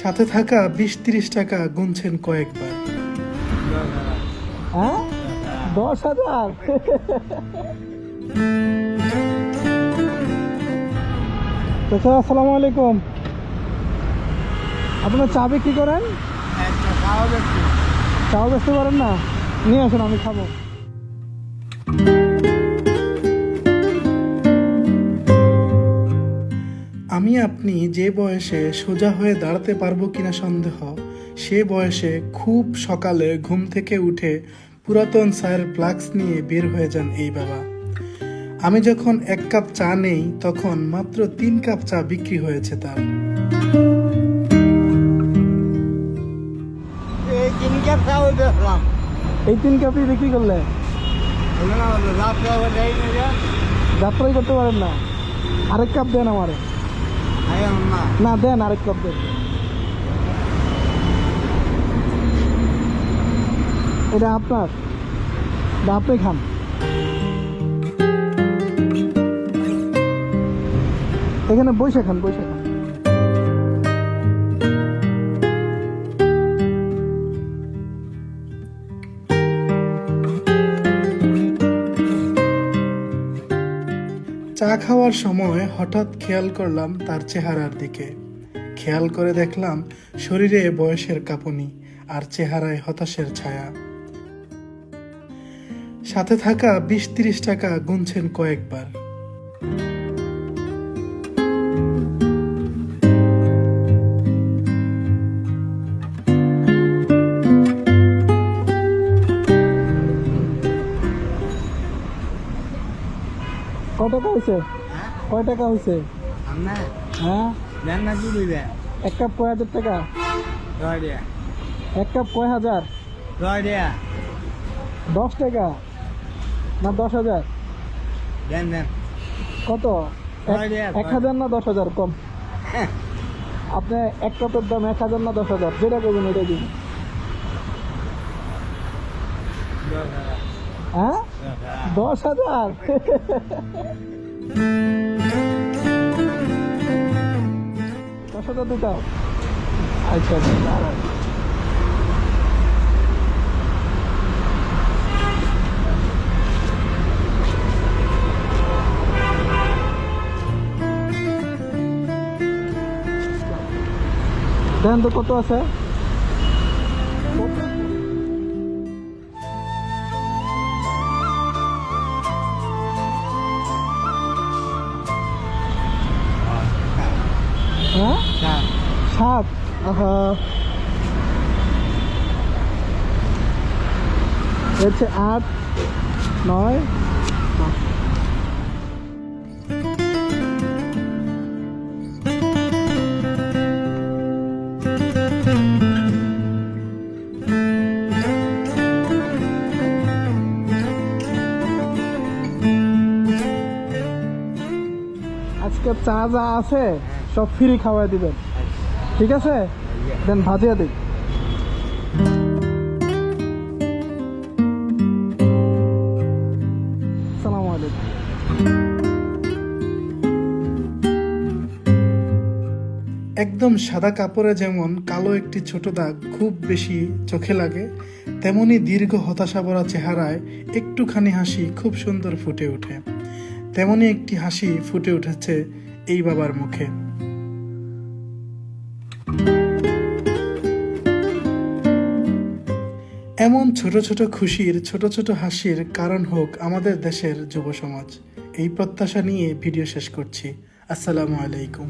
সাথে থাকা বিশ তিরিশ টাকা গুনছেন কয়েকবার। হ্যাঁ? দশ হাজার? আসসালামু আলাইকুম। আপনার চা বিক্রি করেন? চাও বেচতে পারেন না নিয়ে আসুন, আমি খাব। আপনি যে বয়সে সোজা হয়ে দাঁড়াতে পারব কিনা সন্দেহ সে বয়সে খুব সকালে ঘুম থেকে উঠে পুরাতন চায়ের ফ্লাক্স নিয়ে বের হয়ে যান এই বাবা আমি যখন এক কাপ চা নেই তখন মাত্র তিন কাপ চা বিক্রি হয়েছে তার এই তিন কাপই বিক্রি করলে যাত্রাই করতে পারেন না আরেক কাপ দেন আমারে না দেন আরেক কাপ দেন। এটা আপনার। আপনি খান। এখানে বৈশাখান খান বসে খান। চা খাওয়ার সময় হঠাৎ খেয়াল করলাম তার চেহারার দিকে। খেয়াল করে দেখলাম শরীরে বয়সের কাঁপুনি আর চেহারায় হতাশের ছায়া। সাথে থাকা বিশ তিরিশ টাকা গুনছেন কয়েকবার। কয় টাকা হয়েছে হ্যাঁ? কয় টাকা হয়েছে হ্যাঁ? এক কাপ কয় হাজার টাকা? রয় দিয়া। এক কাপ কয় হাজার? দশ টাকা? না দশ হাজার? কত? এক-? হাজার না দশ হাজার? কম। হ্যাঁ। আপনি এক কাপের দাম এক হাজার না দশ হাজার? যেটা করবেন ওইটা দিন। হ্যাঁ? দশ হাজার? দশ হাজার দুটা আচ্ছা আচ্ছা তো কত আছে? হ্যাঁ সাত আহা হচ্ছে আট নয় দশ। আজকে চা যা আছে সব ফ্রি খাওয়াই দিবেন। ঠিক আছে? দেন ভাজিয়া দিই। একদম সাদা কাপড়ে যেমন কালো একটি ছোট দাগ খুব বেশি চোখে লাগে, তেমনি দীর্ঘ হতাশা ভরা চেহারায় একটুখানি হাসি খুব সুন্দর ফুটে ওঠে। তেমনি একটি হাসি ফুটে উঠেছে এই বাবার মুখে। এমন ছোট ছোট খুশির, ছোট ছোট হাসির কারণ হোক আমাদের দেশের যুব সমাজ এই প্রত্যাশা নিয়ে ভিডিও শেষ করছি। আসসালামু আলাইকুম।